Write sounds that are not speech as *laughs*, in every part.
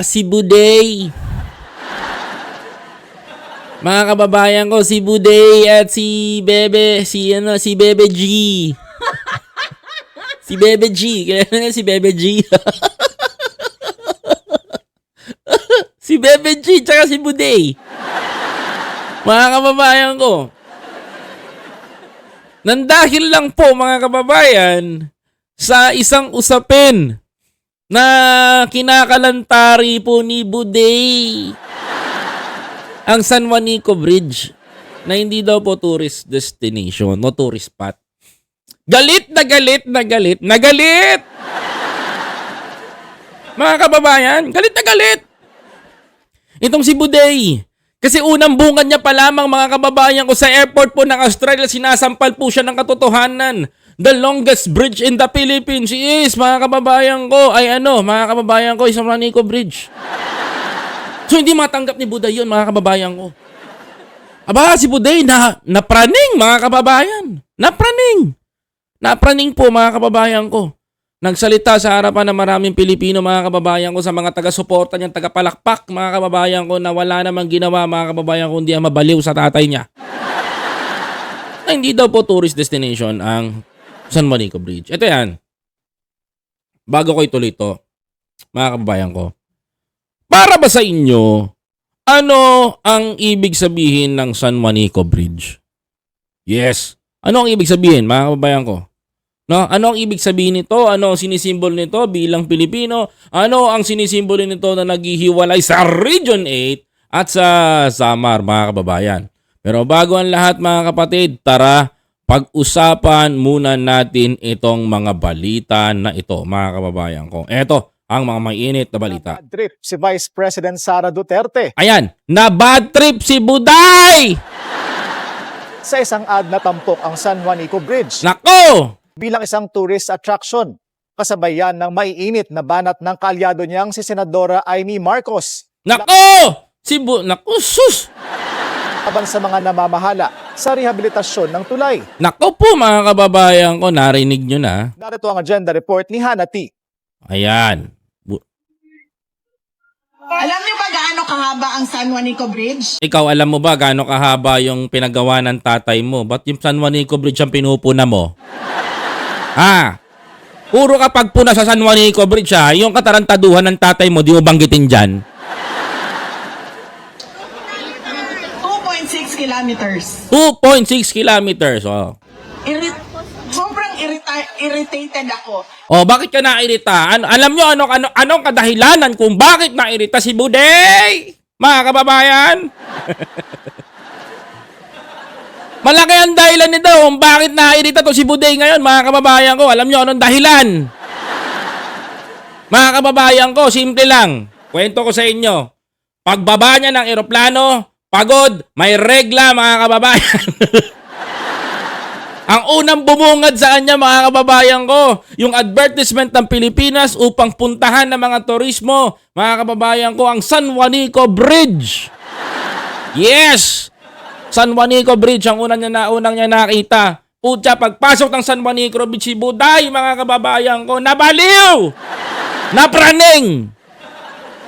Si Buday. Mga kababayan ko, si Buday at si Bebe, si ano, si Bebe G. si Bebe G. Kaya nga si Bebe G. *laughs* si Bebe G tsaka si Buday. Mga kababayan ko. Nandahil lang po mga kababayan sa isang usapin na kinakalantari po ni Buday ang San Juanico Bridge na hindi daw po tourist destination no tourist spot. Galit na galit na galit na galit! Mga kababayan, galit na galit! Itong si Buday. Kasi unang bungad niya pa lamang mga kababayan ko sa airport po ng Australia, sinasampal po siya ng katotohanan. The longest bridge in the Philippines is, mga kababayan ko, ay ano, mga kababayan ko, isang Ranico Bridge. *laughs* So hindi matanggap ni Buday yun, mga kababayan ko. Aba, si Buday, na, napraning, mga kababayan. Napraning. Napraning po, mga kababayan ko. Nagsalita sa harapan ng maraming Pilipino, mga kababayan ko, sa mga taga-suporta niyang taga-palakpak, mga kababayan ko, na wala namang ginawa, mga kababayan ko, hindi ang mabaliw sa tatay niya. *laughs* Na hindi daw po tourist destination ang San Juanico Bridge. Ito yan. Bago ko ituloy ito, mga kababayan ko, para ba sa inyo, ano ang ibig sabihin ng San Juanico Bridge? Yes. Ano ang ibig sabihin, mga kababayan ko? No, ano ang ibig sabihin nito? Ano ang sinisimbol nito bilang Pilipino? Ano ang sinisimbolo nito na naghihiwalay sa Region 8 at sa Samar, mga kababayan? Pero bago ang lahat, mga kapatid, tara, pag-usapan muna natin itong mga balita na ito, mga kababayan ko. Eto, ang mga mainit na balita. Bad trip si Vice President Sara Duterte Ayan, na bad trip si Buday! sa isang ad na tampok ang San Juanico Bridge Nako! bilang isang tourist attraction. Kasabay yan ng maiinit na banat ng kalyado niyang si Senadora Amy Marcos Nako! Si Bu... Nako, sus! Laban sa mga namamahala sa rehabilitasyon ng tulay. Nako po mga kababayan ko, narinig nyo na. Narito ang agenda report ni Hannah T. Ayan. Bu- Alam niyo ba gaano kahaba ang San Juanico Bridge? Ikaw, alam mo ba gaano kahaba yung pinagawa ng tatay mo? Ba't yung San Juanico Bridge ang pinupuna mo? Ha? Puro ka pagpuna sa San Juanico Bridge ha. Yung katarantaduhan ng tatay mo, di mo banggitin dyan. 2.6 kilometers. 2.6 kilometers. Oh. Irrit sobrang irrita- irritated ako. Oh, bakit ka nairita? Ano, alam nyo ano, ano, anong kadahilanan kung bakit nairita si Buday? Mga kababayan? *laughs* Malaki ang dahilan nito kung bakit nairita to si Buday ngayon, mga kababayan ko. Alam nyo anong dahilan? Mga kababayan ko, simple lang. Kwento ko sa inyo. Pagbaba niya ng eroplano, pagod, may regla mga kababayan. *laughs* Ang unang bumungad sa kanya mga kababayan ko, yung advertisement ng Pilipinas upang puntahan ng mga turismo, mga kababayan ko, ang San Juanico Bridge. Yes! San Juanico Bridge ang unang niya na unang niya nakita. Putya, pagpasok ng San Juanico Bridge, Buday, mga kababayan ko, nabaliw! Napraning!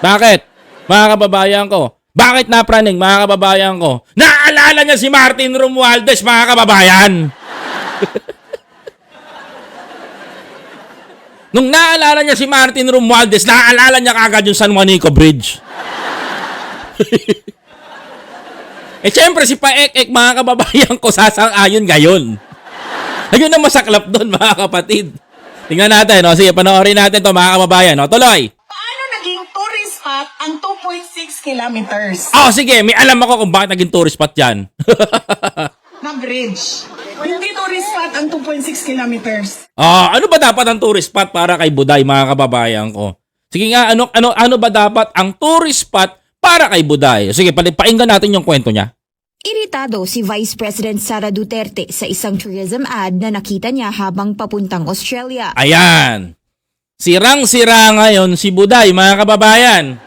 Bakit? Mga kababayan ko, bakit napraning, mga kababayan ko? Naalala niya si Martin Romualdez, mga kababayan! *laughs* Nung naalala niya si Martin Romualdez, naalala niya kagad yung San Juanico Bridge. *laughs* eh syempre si Paek-ek mga kababayan ko sasang-ayon ngayon. Ayun ang masaklap doon mga kapatid. Tingnan natin, no? sige panoorin natin to mga kababayan. No? Tuloy! Spot ang 2.6 kilometers Oh, sige, may alam ako kung bakit naging tourist spot yan. *laughs* na bridge? Hindi tourist spot ang 2.6 kilometers. Ah, ano ba dapat ang tourist spot para kay Buday mga kababayan ko? Sige nga, ano ano ano ba dapat ang tourist spot para kay Buday? Sige, palipainggan natin yung kwento niya. Iritado si Vice President Sara Duterte sa isang tourism ad na nakita niya habang papuntang Australia. Ayan. Sirang-sira ngayon si Buday, mga kababayan.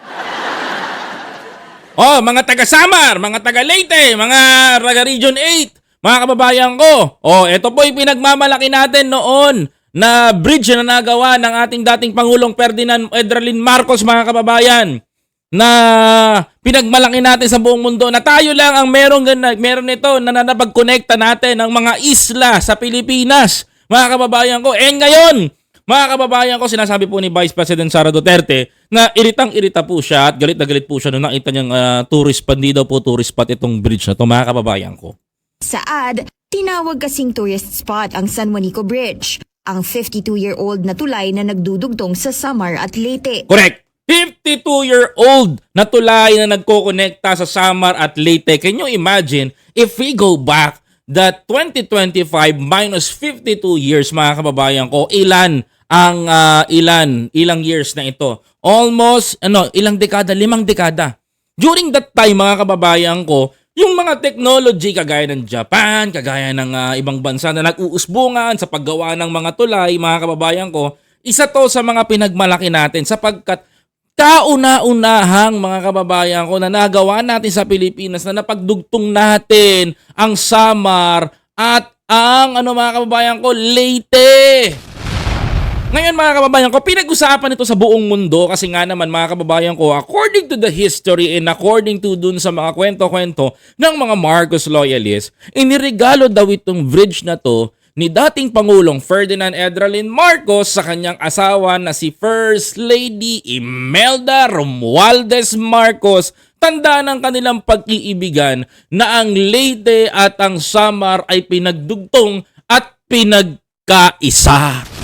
Oh, mga taga Samar, mga taga Leyte, mga taga Region 8, mga kababayan ko. Oh, ito po yung pinagmamalaki natin noon na bridge na nagawa ng ating dating Pangulong Ferdinand Edralin Marcos mga kababayan na pinagmalaki natin sa buong mundo na tayo lang ang merong gana, meron nito na napag-connecta natin ng mga isla sa Pilipinas. Mga kababayan ko, eh ngayon, mga kababayan ko, sinasabi po ni Vice President Sara Duterte na iritang-irita po siya at galit na galit po siya nung nakita niyang ah, tourist spot, hindi daw po tourist spot itong bridge na to, mga kababayan ko. Sa ad, tinawag kasing tourist spot ang San Juanico Bridge, ang 52-year-old na tulay na nagdudugtong sa Samar at Leyte. Correct. 52-year-old na tulay na nagkokonekta sa Samar at Leyte. Can you imagine if we go back that 2025 minus 52 years mga kababayan ko, ilan ang ah, ilan, ilang years na ito? Almost, ano, ilang dekada? Limang dekada. During that time mga kababayan ko, yung mga technology kagaya ng Japan, kagaya ng ah, ibang bansa na nag-uusbungan sa paggawa ng mga tulay, mga kababayan ko, isa to sa mga pinagmalaki natin sapagkat kauna-unahang mga kababayan ko na nagawa natin sa Pilipinas na napagdugtong natin ang Samar at ang ano mga kababayan ko, Leyte. Ngayon mga kababayan ko, pinag-usapan ito sa buong mundo kasi nga naman mga kababayan ko, according to the history and according to dun sa mga kwento-kwento ng mga Marcos loyalists, inirigalo daw itong bridge na to ni dating Pangulong Ferdinand Edralin Marcos sa kanyang asawa na si First Lady Imelda Romualdez Marcos tanda ng kanilang pag-iibigan na ang Leyte at ang Samar ay pinagdugtong at pinagkaisa.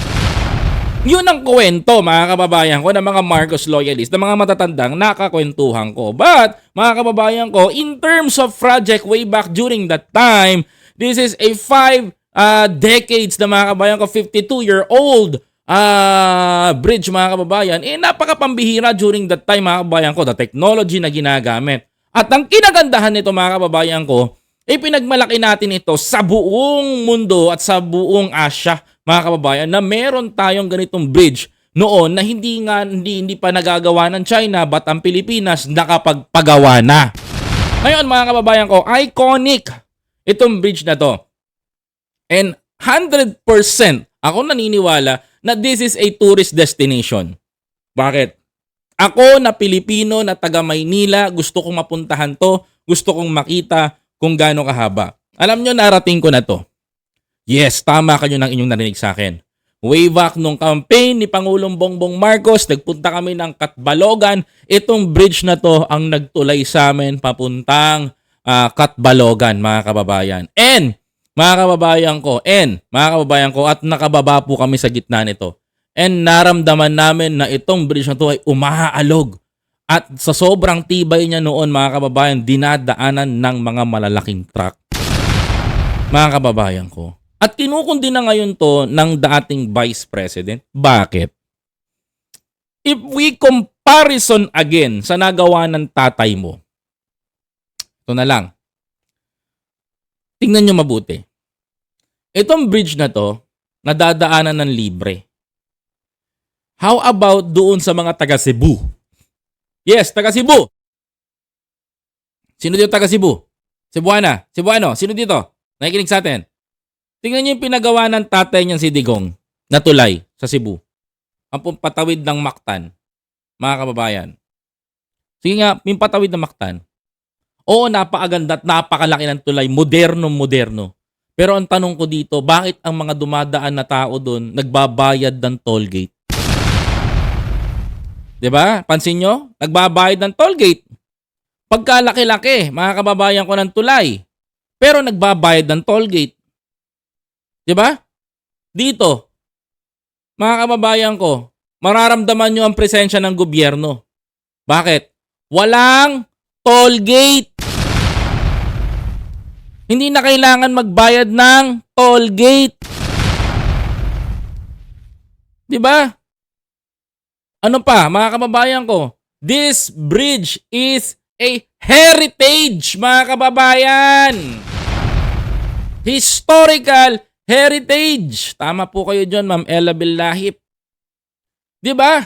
Yun ang kwento mga kababayan ko ng mga Marcos loyalists, ng mga matatandang nakakwentuhan ko. But mga kababayan ko, in terms of project way back during that time, this is a five uh, decades na mga kababayan ko, 52-year-old uh, bridge mga kababayan, eh napakapambihira during that time mga kababayan ko, the technology na ginagamit. At ang kinagandahan nito mga kababayan ko, eh pinagmalaki natin ito sa buong mundo at sa buong Asia, mga kababayan, na meron tayong ganitong bridge noon na hindi nga hindi, hindi pa nagagawa ng China but ang Pilipinas nakapagpagawa na. Ngayon mga kababayan ko, iconic itong bridge na to. And 100% ako naniniwala na this is a tourist destination. Bakit? Ako na Pilipino na taga Maynila, gusto kong mapuntahan to, gusto kong makita kung gaano kahaba. Alam nyo, narating ko na to. Yes, tama kayo ng inyong narinig sa akin. Way back nung campaign ni Pangulong Bongbong Marcos, nagpunta kami ng Katbalogan. Itong bridge na to ang nagtulay sa amin papuntang ah, Katbalogan, mga kababayan. And, mga kababayan ko, and, mga kababayan ko, at nakababa po kami sa gitna nito. And naramdaman namin na itong bridge na to ay umaalog. At sa sobrang tibay niya noon, mga kababayan, dinadaanan ng mga malalaking truck. Mga kababayan ko. At kinukundi na ngayon to ng dating Vice President. Bakit? If we comparison again sa nagawa ng tatay mo, ito na lang. Tingnan nyo mabuti. Itong bridge na to, nadadaanan ng libre. How about doon sa mga taga Cebu? Yes, taga Cebu. Sino dito taga Cebu? Cebuana. Cebuano. Sino dito? Nakikinig sa atin. Tingnan niyo yung pinagawa ng tatay niyang si Digong na tulay sa Cebu. Ang patawid ng Mactan. Mga kababayan. Sige nga, yung ng Mactan. Oo, napakaganda at napakalaki ng tulay. Moderno-moderno. Pero ang tanong ko dito, bakit ang mga dumadaan na tao doon nagbabayad ng toll gate? 'Di ba? Pansin nyo? Nagbabayad ng toll gate. Pagkalaki-laki, mga kababayan ko ng tulay. Pero nagbabayad ng toll gate. 'Di ba? Dito, mga kababayan ko, mararamdaman nyo ang presensya ng gobyerno. Bakit? Walang toll gate. Hindi na kailangan magbayad ng toll gate. 'Di ba? Ano pa, mga kababayan ko? This bridge is a heritage, mga kababayan. Historical heritage. Tama po kayo dyan, Ma'am Ella Billahip. Di ba?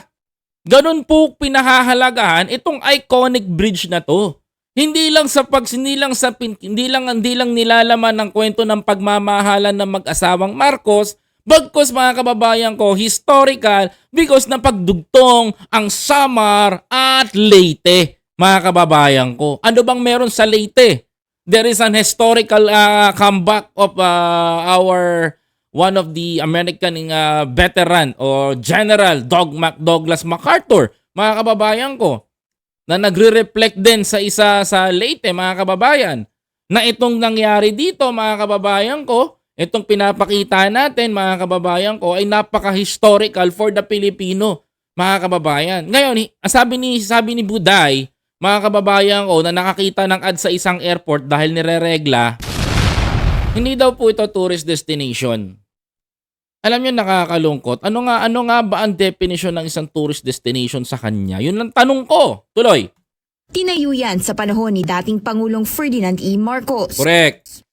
Ganun po pinahahalagahan itong iconic bridge na to. Hindi lang sa pag hindi lang sa hindi lang hindi lang nilalaman ng kwento ng pagmamahalan ng mag-asawang Marcos, Bagkos mga kababayan ko, historical because napagdugtong ang Samar at Leyte, mga kababayan ko. Ano bang meron sa Leyte? There is an historical uh, comeback of uh, our one of the American uh, veteran or General Dog Mac Douglas MacArthur, mga kababayan ko, na nagre-reflect din sa isa sa Leyte, mga kababayan, na itong nangyari dito, mga kababayan ko, itong pinapakita natin, mga kababayan ko, ay napaka-historical for the Filipino, mga kababayan. Ngayon, sabi ni, sabi ni Buday, mga kababayan ko, na nakakita ng ad sa isang airport dahil nireregla, hindi daw po ito tourist destination. Alam niyo nakakalungkot. Ano nga ano nga ba ang definition ng isang tourist destination sa kanya? Yun ang tanong ko. Tuloy. Tinayo yan sa panahon ni dating Pangulong Ferdinand E. Marcos. Correct.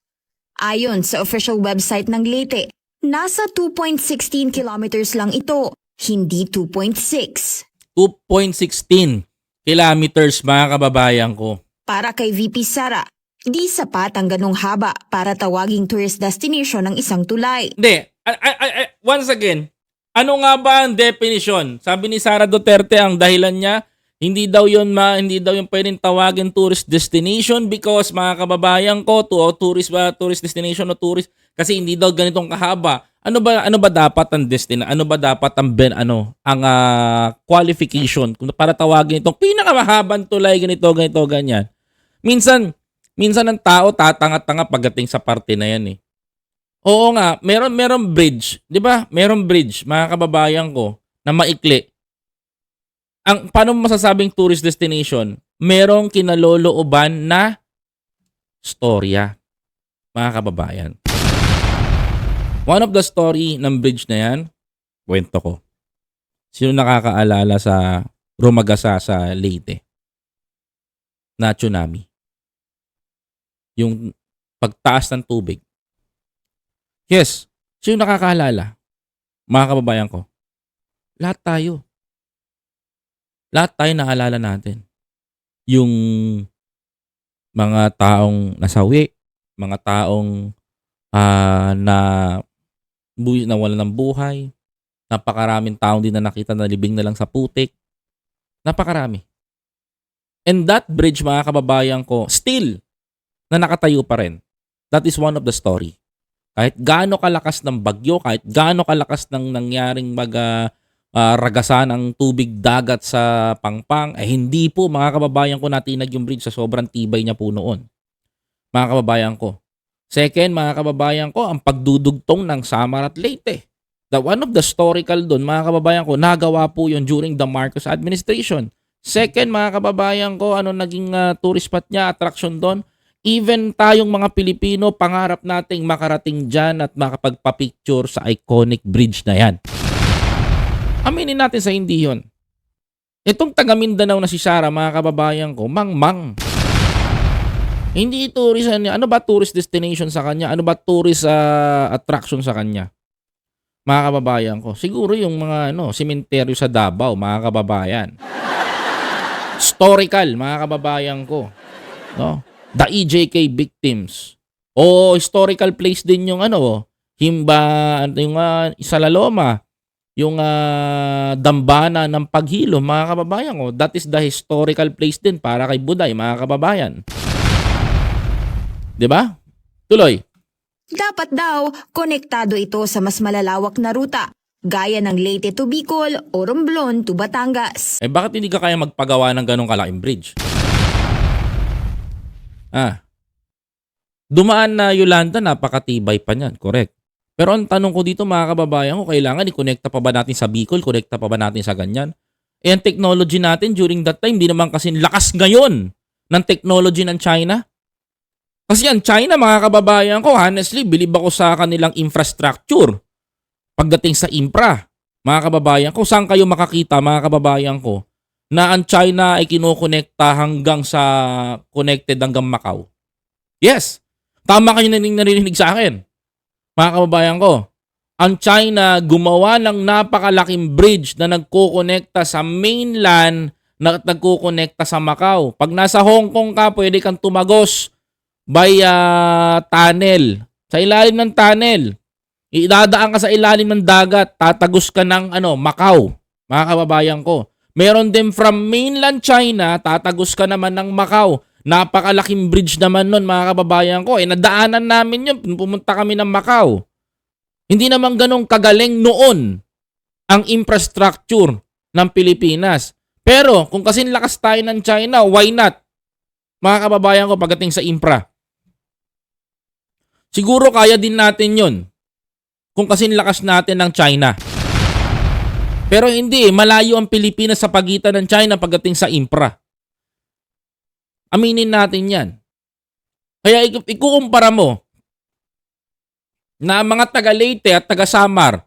Ayon sa official website ng Leyte, nasa 2.16 kilometers lang ito, hindi 2.6. 2.16 kilometers mga kababayan ko. Para kay VP Sara, di sapat ang ganong haba para tawaging tourist destination ng isang tulay. Hindi. I- I- I- once again, ano nga ba ang definition? Sabi ni Sara Duterte ang dahilan niya, hindi daw yun ma, hindi daw yung pwedeng tawagin tourist destination because mga kababayan ko, to tourist ba tourist destination o tourist kasi hindi daw ganitong kahaba. Ano ba ano ba dapat ang destin? Ano ba dapat ang ben ano ang ah, qualification kung para tawagin itong pinakamahabang tulay ganito ganito ganyan. Minsan minsan ang tao tatanga-tanga pagdating sa parte na yan eh. Oo nga, meron meron bridge, 'di ba? Meron bridge, mga kababayan ko, na maikli. Ang paano masasabing tourist destination? Merong kinalolooban na storya, mga kababayan. One of the story ng bridge na yan, kwento ko. Sino nakakaalala sa Rumagasa sa Leyte? Na tsunami. Yung pagtaas ng tubig. Yes. Sino nakakaalala? Mga kababayan ko. Lahat tayo. Lahat tayo naalala natin. Yung mga taong nasawi, mga taong ah, na bu- nawala ng buhay, napakaraming taong din na nakita na libing na lang sa putik. Napakarami. And that bridge, mga kababayan ko, still, na nakatayo pa rin. That is one of the story kahit gaano kalakas ng bagyo, kahit gaano kalakas ng nangyaring mag ah, ragasan ang tubig dagat sa Pangpang, eh hindi po mga kababayan ko natinag yung bridge sa sobrang tibay niya po noon. Mga kababayan ko. Second, mga kababayan ko, ang pagdudugtong ng Samar at Leyte. The one of the historical doon, mga kababayan ko, nagawa po yun during the Marcos administration. Second, mga kababayan ko, ano naging ah, tourist spot niya, attraction doon? even tayong mga Pilipino, pangarap nating makarating dyan at makapagpa-picture sa iconic bridge na yan. Aminin natin sa hindi yun. Itong taga Mindanao na si Sarah, mga kababayan ko, mang-mang. Hindi tourist, ano ano ba tourist destination sa kanya? Ano ba tourist ah, attraction sa kanya? Mga kababayan ko. Siguro yung mga ano, sementeryo sa Davao, mga kababayan. Historical, mga kababayan ko. No? the EJK victims. O historical place din yung ano, Himba, ano yung uh, Isalaloma, yung ah, dambana ng paghilo, mga kababayan ko. That is the historical place din para kay Buday, mga kababayan. 'Di ba? Tuloy. Dapat daw, konektado ito sa mas malalawak na ruta, gaya ng Leyte to Bicol o Romblon to Batangas. Eh bakit hindi ka kaya magpagawa ng ganong kalaking bridge? Ah. Dumaan na Yolanda, napakatibay pa niyan. Correct. Pero ang tanong ko dito mga kababayan ko, kailangan i-connecta pa ba natin sa Bicol? Connecta pa ba natin sa ganyan? Eh ang technology natin during that time, di naman kasi lakas ngayon ng technology ng China. Kasi yan, China mga kababayan ko, honestly, bilib ako sa kanilang infrastructure. Pagdating sa infra, mga kababayan ko, saan kayo makakita mga kababayan ko na ang China ay kinokonekta hanggang sa connected hanggang Macau. Yes. Tama kayo narinig, narinig sa akin. Mga kababayan ko, ang China gumawa ng napakalaking bridge na nagkokonekta sa mainland na nagkokonekta sa Macau. Pag nasa Hong Kong ka, pwede kang tumagos by ah, tunnel. Sa ilalim ng tunnel. Idadaan ka sa ilalim ng dagat, tatagos ka ng ano, Macau, mga kababayan ko. Meron din from mainland China, tatagos ka naman ng Macau. Napakalaking bridge naman nun, mga kababayan ko. Eh, nadaanan namin yun, pumunta kami ng Macau. Hindi naman ganong kagaling noon ang infrastructure ng Pilipinas. Pero kung kasing lakas tayo ng China, why not? Mga kababayan ko pagdating sa infra. Siguro kaya din natin yon kung kasing lakas natin ng China. Pero hindi, malayo ang Pilipinas sa pagitan ng China pagdating sa infra. Aminin natin yan. Kaya ik- ikukumpara mo na mga taga Leyte at taga Samar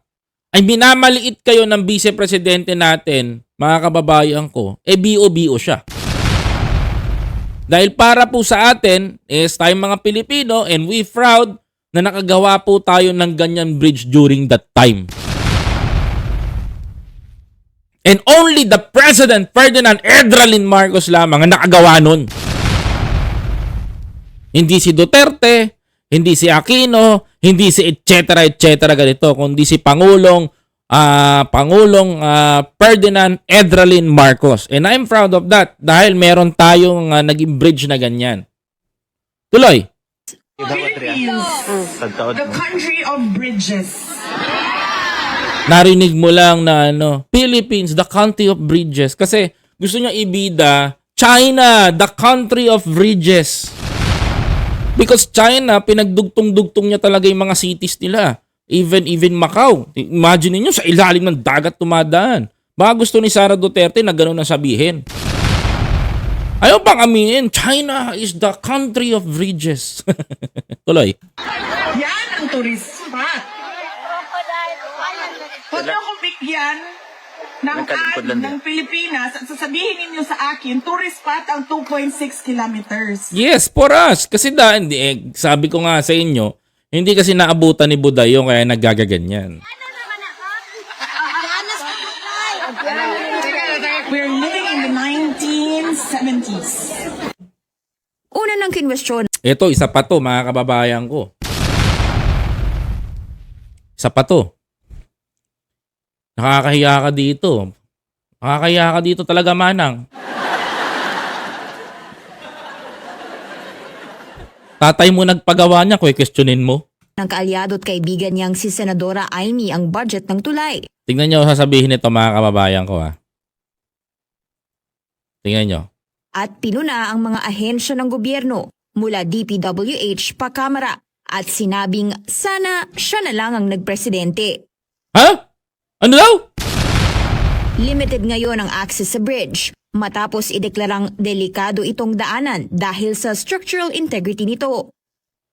ay minamaliit kayo ng vice-presidente natin, mga kababayan ko, eh bio-bio siya. Dahil para po sa atin, is tayong mga Pilipino and we proud na nakagawa po tayo ng ganyan bridge during that time. And only the President Ferdinand Edralin Marcos lamang ang nakagawa nun. Hindi si Duterte, hindi si Aquino, hindi si etc. etc. ganito, kundi si Pangulong ah Pangulong ah, Ferdinand Edralin Marcos. And I'm proud of that dahil meron tayong ah, naging bridge na ganyan. Tuloy. Philippines, the country of bridges. narinig mo lang na ano, Philippines, the country of bridges. Kasi gusto niya ibida, China, the country of bridges. Because China, pinagdugtong-dugtong niya talaga yung mga cities nila. Even even Macau. Imagine niyo sa ilalim ng dagat tumadaan. Baka gusto ni Sara Duterte na gano'n ang sabihin. Ayaw bang aminin, China is the country of bridges. *laughs* Tuloy. Yan ang tourist spot. Huwag niyo bigyan ng ad ng Pilipinas at sasabihin ninyo sa akin, tourist spot ang 2.6 kilometers. Yes, for us. Kasi da, hindi, eh, sabi ko nga sa inyo, hindi kasi naabutan ni Buday yung kaya naggagaganyan. We're living in the 1970s. Una ng kinwestiyon Ito, isa pa to, mga kababayan ko. Isa pa to. Nakakahiya ka dito. Nakakahiya ka dito talaga, Manang. Tatay mo nagpagawa niya, kung questionin mo. ng kaalyado at kaibigan niyang si Senadora Amy ang budget ng tulay. Tingnan nyo sasabihin nito, mga kababayan ko, ha. Tingnan nyo. At pinuna ang mga ahensya ng gobyerno mula DPWH pa kamera at sinabing sana siya na lang ang nagpresidente. Ha? Ano daw? Limited ngayon ang access sa bridge matapos ideklarang delikado itong daanan dahil sa structural integrity nito.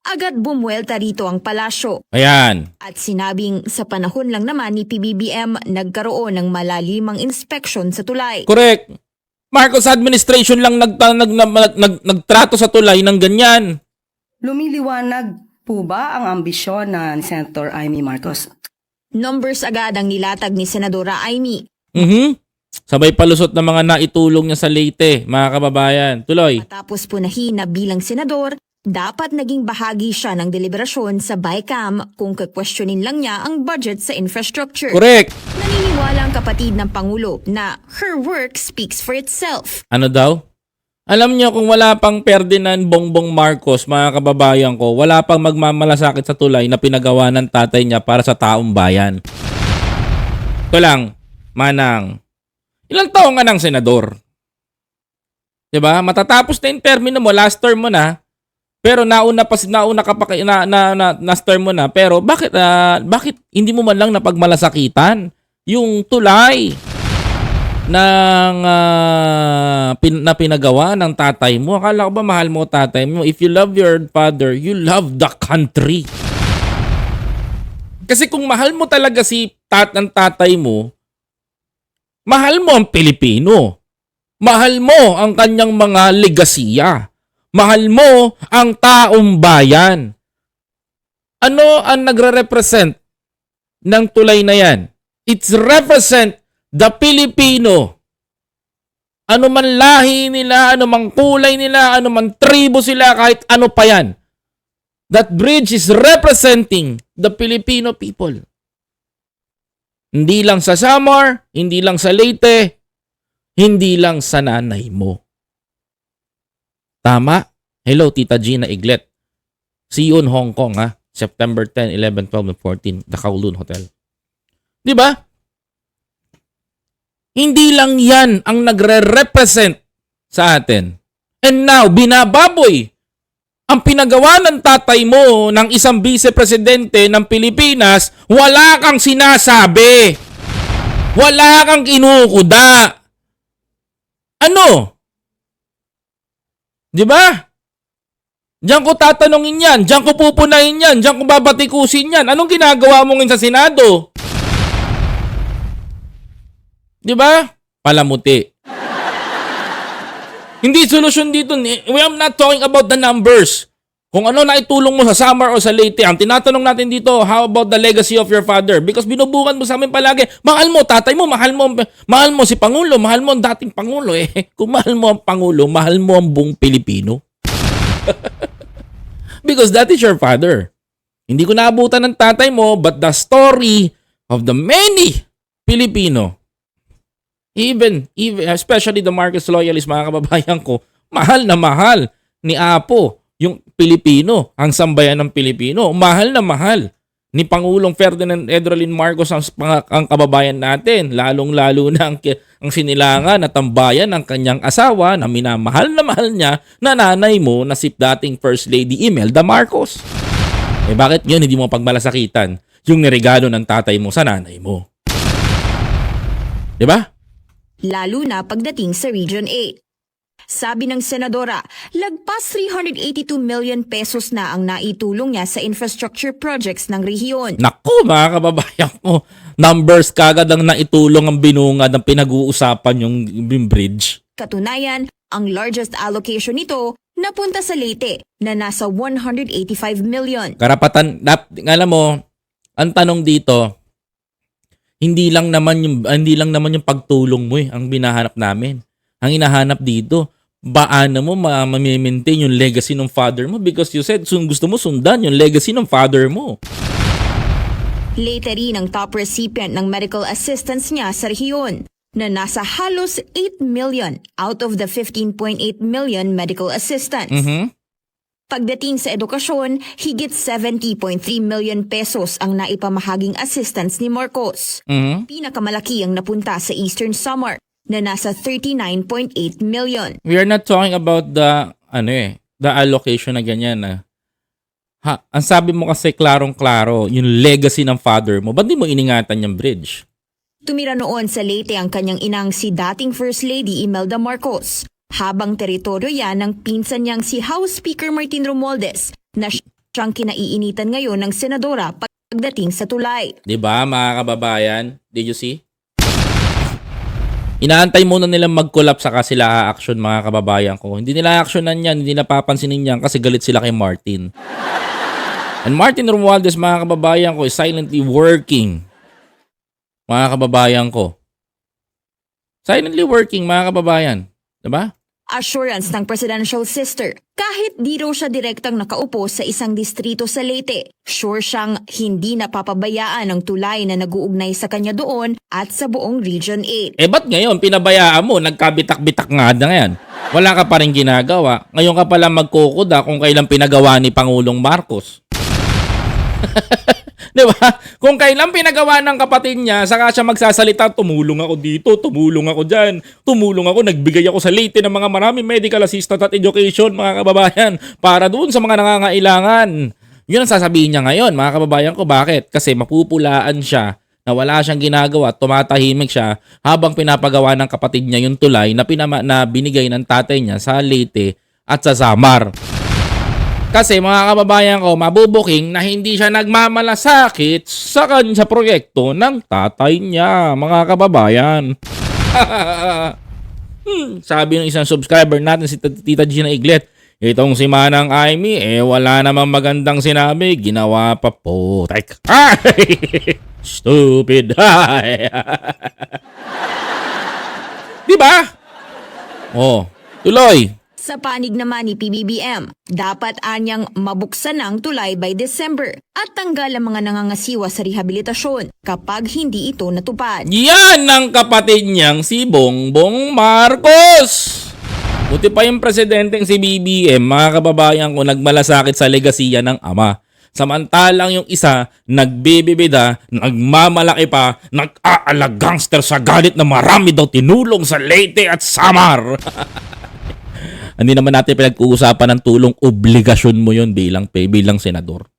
Agad bumuelta rito ang palasyo Ayan. at sinabing sa panahon lang naman ni PBBM nagkaroon ng malalimang inspeksyon sa tulay. Correct. Marcos administration lang nag, nag, nag, nag, nagtrato sa tulay ng ganyan. Lumiliwanag po ba ang ambisyon na ni Senator Amy Marcos? Numbers agad ang nilatag ni Senadora Amy Mhm. Sabay palusot ng mga naitulong niya sa Leyte, mga kababayan. Tuloy. Matapos punahin na bilang senador, dapat naging bahagi siya ng deliberasyon sa BICAM kung kakwestiyonin lang niya ang budget sa infrastructure. Correct. Naniniwala ang kapatid ng Pangulo na her work speaks for itself. Ano daw? Alam niyo kung wala pang Ferdinand Bongbong Marcos, mga kababayan ko, wala pang magmamalasakit sa tulay na pinagawa ng tatay niya para sa taong bayan. Ito lang, manang. Ilang taong ka ng senador? ba? Matatapos na yung termino mo, last term mo na. Pero nauna pa nauna ka pa na na, na last term mo na. Pero bakit ah, bakit hindi mo man lang napagmalasakitan yung tulay ng ah, pin, na pinagawa ng tatay mo? Akala ko ba mahal mo tatay mo? If you love your father, you love the country. Kasi kung mahal mo talaga si tat ng tatay mo, mahal mo ang Pilipino. Mahal mo ang kanyang mga legasiya. Mahal mo ang taong bayan. Ano ang nagre-represent ng tulay na yan? It's represent the Filipino. Ano man lahi nila, ano man kulay nila, ano man tribo sila, kahit ano pa yan. That bridge is representing the Filipino people. Hindi lang sa Samar, hindi lang sa Leyte, hindi lang sa nanay mo. Tama? Hello, Tita Gina Iglet. See you Hong Kong, ha? September 10, 11, 12, and 14, the Kowloon Hotel. Di ba? Hindi lang yan ang nagre-represent sa atin. And now, binababoy ang pinagawa ng tatay mo ng isang vice-presidente ng Pilipinas, wala kang sinasabi. Wala kang kinukuda. Ano? Di ba? Diyan ko tatanungin yan. Diyan ko pupunahin yan. Diyan ko babatikusin yan. Anong ginagawa mo ngayon sa Senado? Di ba? Palamuti. Hindi solusyon dito. We are not talking about the numbers. Kung ano na itulong mo sa Samar o sa Leyte, ang tinatanong natin dito, how about the legacy of your father? Because binubukan mo sa amin palagi, mahal mo tatay mo, mahal mo, mahal mo si Pangulo, mahal mo ang dating Pangulo. Eh, *laughs* kung mahal mo ang Pangulo, mahal mo ang buong Pilipino. *laughs* Because that is your father. Hindi ko naabutan ng tatay mo, but the story of the many Filipino even, even especially the Marcos loyalists, mga kababayan ko, mahal na mahal ni Apo Pilipino, ang sambayan ng Pilipino. Mahal na mahal ni Pangulong Ferdinand Edrolin Marcos ang, ang kababayan natin, lalong-lalo na ang, ang sinilangan at tambayan ng kanyang asawa na minamahal na mahal niya na nanay mo na si dating First Lady Imelda Marcos. Eh bakit yun hindi mo pagmalasakitan yung niregalo ng tatay mo sa nanay mo? 'Di ba? lalo na pagdating sa Region 8. Sabi ng senadora, lagpas 382 million pesos na ang naitulong niya sa infrastructure projects ng rehiyon. Naku, mga kababayan ko, numbers kagad ang naitulong ang binungad ng pinag-uusapan yung, bridge. Katunayan, ang largest allocation nito napunta sa Leyte na nasa 185 million. Karapatan, dap, alam mo, ang tanong dito, hindi lang naman yung hindi lang naman yung pagtulong mo eh, ang binahanap namin. Ang hinahanap dito, paano mo ma- ma-maintain yung legacy ng father mo because you said sun gusto mo sundan yung legacy ng father mo. Leyte rin ang top recipient ng medical assistance niya sa rehiyon na nasa halos 8 million out of the 15.8 million medical assistance. Mhm. Pagdating sa edukasyon, higit 70.3 million pesos ang naipamahaging assistance ni Marcos. Mhm. Pinakamalaki ang napunta sa Eastern Samar na nasa 39.8 million. We are not talking about the ano eh, the allocation na ganyan na. Ha, ang sabi mo kasi klarong-klaro, yung legacy ng father mo, ba't di mo iningatan yung bridge? Tumira noon sa Leyte ang kanyang inang si dating First Lady Imelda Marcos, habang teritoryo yan ng pinsan niyang si House Speaker Martin Romualdez na siyang kinaiinitan ngayon ng senadora pagdating sa tulay. 'Di ba, mga kababayan? Did you see? Inaantay muna nilang mag-collapse saka sila action mga kababayan ko. Hindi nila actionan yan, hindi nila papansinin yan kasi galit sila kay Martin. And Martin Romualdez, mga kababayan ko, is silently working. Mga kababayan ko. Silently working, mga kababayan. 'Di ba? Assurance ng presidential sister, kahit di raw siya direktang nakaupo sa isang distrito sa Leyte, sure siyang hindi napapabayaan ang tulay na naguugnay sa kanya doon at sa buong Region 8. Eh ba't ngayon pinabayaan mo? Nagkabitak-bitak nga na ngayon. Wala ka pa rin ginagawa. Ngayon ka pala magkukuda kung kailan pinagawa ni Pangulong Marcos. *laughs* *laughs* Di ba? Kung kailan pinagawa ng kapatid niya, saka siya magsasalita, tumulong ako dito, tumulong ako dyan, tumulong ako, nagbigay ako sa Leyte ng mga maraming medical assistant at education, mga kababayan, para doon sa mga nangangailangan. Yun ang sasabihin niya ngayon, mga kababayan ko. Bakit? Kasi mapupulaan siya na wala siyang ginagawa, tumatahimik siya habang pinapagawa ng kapatid niya yung tulay na, pinama, na binigay ng tatay niya sa Leyte at sa Samar. Kasi mga kababayan ko, mabubuking na hindi siya nagmamalasakit sa kanya proyekto ng tatay niya, mga kababayan. *laughs* hmm, sabi ng isang subscriber natin si Tita Gina Iglet, itong si Manang Aimee, eh wala namang magandang sinabi, ginawa pa po. Tek. *laughs* Stupid. Ay! *laughs* Di ba? Oh, tuloy. Sa panig naman ni PBBM, dapat anyang mabuksan ang tulay by December at tanggal ang mga nangangasiwa sa rehabilitasyon kapag hindi ito natupad. Yan ang kapatid niyang si Bongbong Marcos. Buti pa yung presidenteng si BBM, mga kababayan ko, nagmalasakit sa legasiya ng ama. Samantalang yung isa, nagbibibida, nagmamalaki pa, nag-aalagangster sa galit na marami daw tinulong sa Leyte at Samar. *laughs* Hindi naman natin pinag-uusapan ng tulong obligasyon mo yon bilang bilang senador.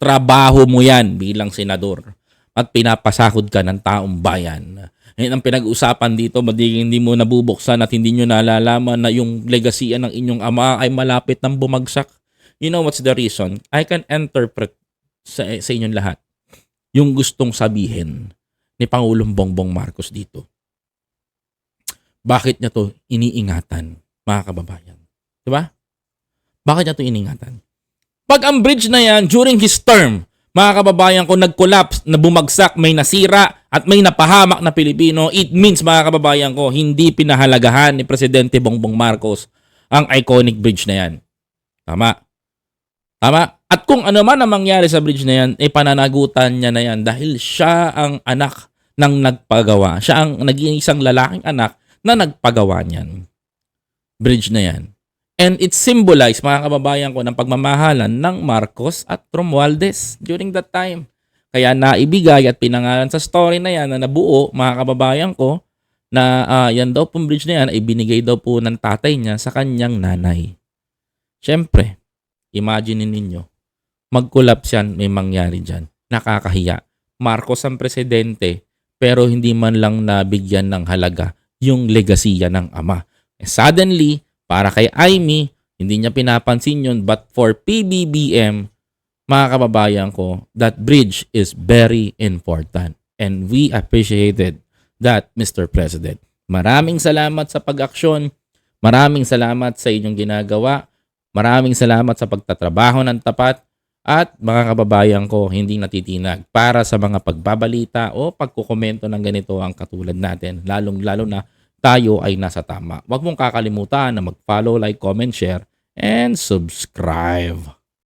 Trabaho mo yan bilang senador. At pinapasahod ka ng taong bayan. Yan ang pinag-usapan dito, magiging hindi mo nabubuksan at hindi nyo nalalaman na yung legasya ng inyong ama ay malapit ng bumagsak. You know what's the reason? I can interpret sa, sa inyong lahat yung gustong sabihin ni Pangulong Bongbong Marcos dito. Bakit niya to iniingatan, mga kababayan? Di ba? Bakit niya to iniingatan? Pag ang bridge na yan, during his term, mga kababayan ko, nag-collapse, na bumagsak, may nasira, at may napahamak na Pilipino, it means, mga kababayan ko, hindi pinahalagahan ni Presidente Bongbong Marcos ang iconic bridge na yan. Tama. Tama. At kung ano man ang mangyari sa bridge na yan, eh pananagutan niya na yan dahil siya ang anak ng nagpagawa. Siya ang naging isang lalaking anak na nagpagawa niyan. Bridge na yan. And it symbolized, mga kababayan ko, ng pagmamahalan ng Marcos at Romualdez during that time. Kaya naibigay at pinangalan sa story na yan na nabuo, mga kababayan ko, na ah, yan daw pong bridge na yan ay binigay daw po ng tatay niya sa kanyang nanay. Siyempre, imagine ninyo, mag-collapse yan, may mangyari dyan. Nakakahiya. Marcos ang presidente, pero hindi man lang nabigyan ng halaga yung legasiya ng ama. Eh, suddenly, para kay Aimee, hindi niya pinapansin yun. But for PBBM, mga kababayan ko, that bridge is very important. And we appreciated that, Mr. President. Maraming salamat sa pag-aksyon. Maraming salamat sa inyong ginagawa. Maraming salamat sa pagtatrabaho ng tapat. At mga kababayan ko, hindi natitinag para sa mga pagbabalita o pagkukomento ng ganito ang katulad natin. Lalong-lalo na tayo ay nasa tama. Huwag mong kakalimutan na mag-follow, like, comment, share, and subscribe.